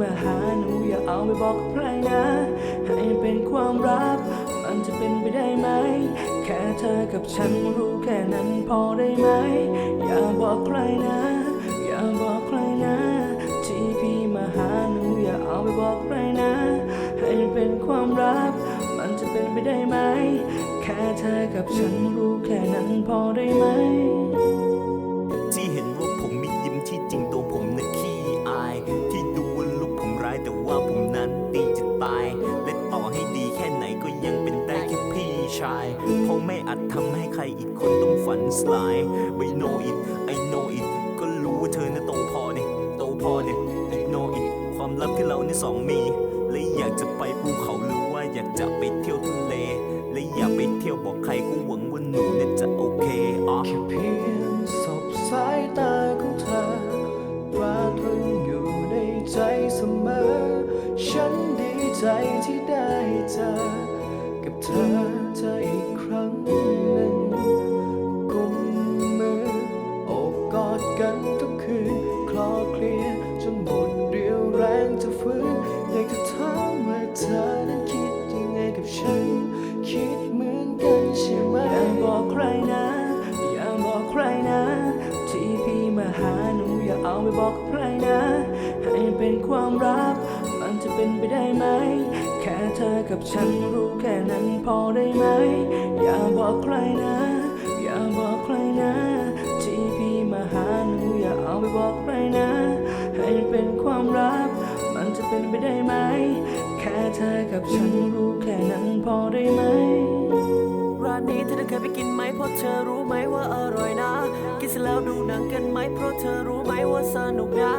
มาหาหนูอย่าเอาไปบอกใครนะ ให้เป็นความลับมันจะเป็นไปได้ไหม แค่เธอกับฉันรู้แค่นั้นพอได้ไหม อย่าบอกใครนะ อย่าบอกใครนะที่พี่มาหาหนูอย่าเอาไปบอกใครนะ ให้เป็นความลับมันจะเป็นไปได้ไหม แค่เธอกับฉันรู้แค่นั้นพอได้ไหม อีกคนต้องฝันสลาย I know it I know it ก็รู้ว่าเธอน่ะโตพอเนี่ยโตพอเนี่ย ignore it ความลับที่เราในสองมีและอยากจะไปภูเขาหรือว่าอยากจะไปเที่ยวทะเล และอยากไปเที่ยวบอกใครก็หวังว่าหนูเนี่ยจะโอเคอ๋อแค่เพียงสบสายตาของเธอตราตรึงอยู่ในใจเสมอ ฉันดีใจที่ได้เจอ อนั้นคิดยังไงกับฉัน คิดเหมือนกันใช่ไหมอย่าบอกใครนะ อย่าบอกใครนะ ที่พี่มาหาหนูอย่าเอาไปบอกใครนะ ให้เป็นความลับมันจะเป็นไปได้ไหม แค่เธอกับฉันรู้แค่นั้นพอได้ไหม อย่าบอกใครนะ อย่าบอกใครนะ ที่พี่มาหาหนูอย่าเอาไปบอกใครนะ ให้เป็นความลับ เธอกับฉันรู้แค่นั้นพอได้ไหม ร้านนี้เธอได้เคยไปกินไหมเพราะเธอรู้ไหมว่าอร่อยนะ กินเสร็จแล้วดูหนังกันไหมเพราะเธอรู้ไหมว่าสนุกนะ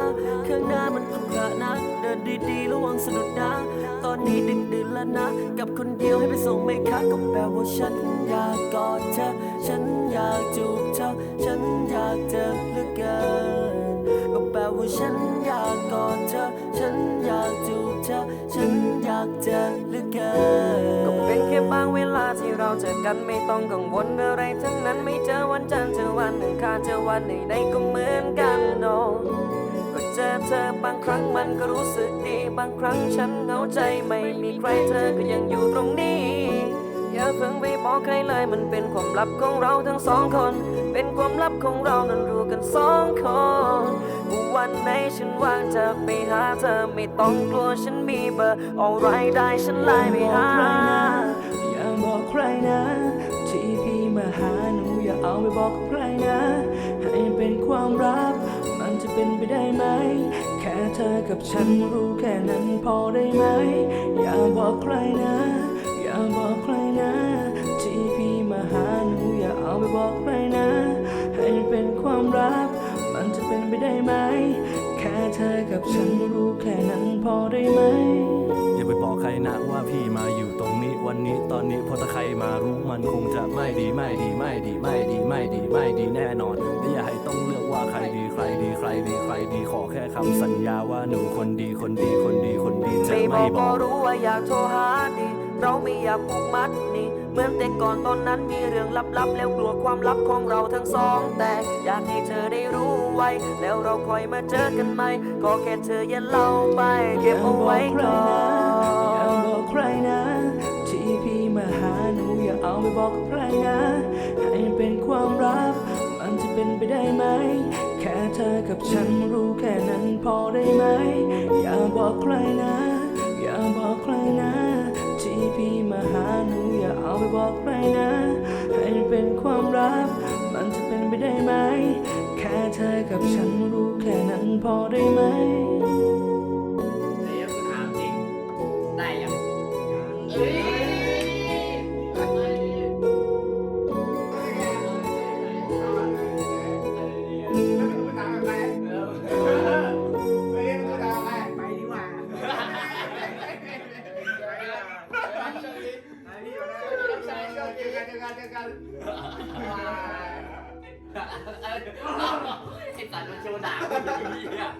ข้างหน้ามันขรุขระนะ เดินดีๆระวังสะดุดนะ ตอนนี้ดึกดื่นแล้วนะ กับคนเดียวให้ไปส่งไหมคะก็แปลว่าฉันอยากกอดเธอ ฉันอยากจูบเธอ ฉันอยากเจอเหลือเกินก็แปลว่าฉันอยากกอด เจอเหลือเกินก็เป็นแค่บางเวลาที่เราเจอกันไม่ต้องกังวลอะไรทั้งนั้นไม่เจอวันจันทร์เจอวันอังคาเจอวันไหนๆก็เหมือนกันโนก็เจอเธอบางครั้งมันก็รู้สึกดีบางครั้งฉันเหงาใจไม่มีใครเธอก็ยังอยู่ตรงนี้อย่าเพิ่งไปบอกใครเลยมันเป็นความลับของเราทั้งสองคน เป็นความลับของเรานั้นรู้กันสองคน วันไหนฉันว่างจะไปหาเธอไม่ต้องกลัวฉันมีเบอร์ alright ได้ฉันไลน์ไปหาอย่าบอกใครนะ ที่พี่มาหาหนูอย่าเอาไปบอกใครนะ ให้เป็นความลับ มันจะเป็นไปได้ไหม แค่เธอกับฉันรู้แค่นั้นพอได้ไหม อย่าบอกใครนะ ไปได้ไหม แค่เธอกับฉันรู้แค่นั้นพอได้ไหม อย่าไปบอกใครนะว่าพี่มาอยู่ตรงนี้วันนี้ตอนนี้เพราะถ้าใครมารู้มันคงจะไม่ดีไม่ดีไม่ดีไม่ดีไม่ดีไม่ดีแน่นอนและอย่าให้ต้องเลือกว่าใครดีใครดีใครดีใครดีขอแค่คำสัญญาว่าหนูคนดีคนดีคนดีคนดีจะไม่บไม่อกบก็อกรู้ว่าอยากโทรหาดี เราไม่อยากผูกมัดนี่เหมือนแต่ก่อนตอนนั้นมีเรื่องลับๆแล้วกลัวความลับของเราทั้งสอง แต่อยากให้เธอได้รู้ ไว้ แล้วเราคอยมาเจอกันใหม่ก็แค่เธออย่าเล่าไปเก็บเอาไว้ก่ออย่าบอกใครนะ ที่พี่มาหาหนูอย่าเอาไปบอกใครนะให้เป็นความลับมันจะเป็นไปได้ไหม แค่เธอกับฉันรู้แค่นั้นพอได้ไหม อย่าบอกใครนะ อย่าบอกใครนะ ที่พี่มาหาหนูอย่าเอาไปบอกใครนะ ให้เป็นความลับมันจะเป็นไปได้ไหม แค่เธอกับฉันรู้แค่นั้นพอได้ไหมเดี๋ยวถามจริงได้ยังเอ้ยไปดีกว่าไอ้สัตว์มัน โชว์ด่าคนอย่างนี้อะ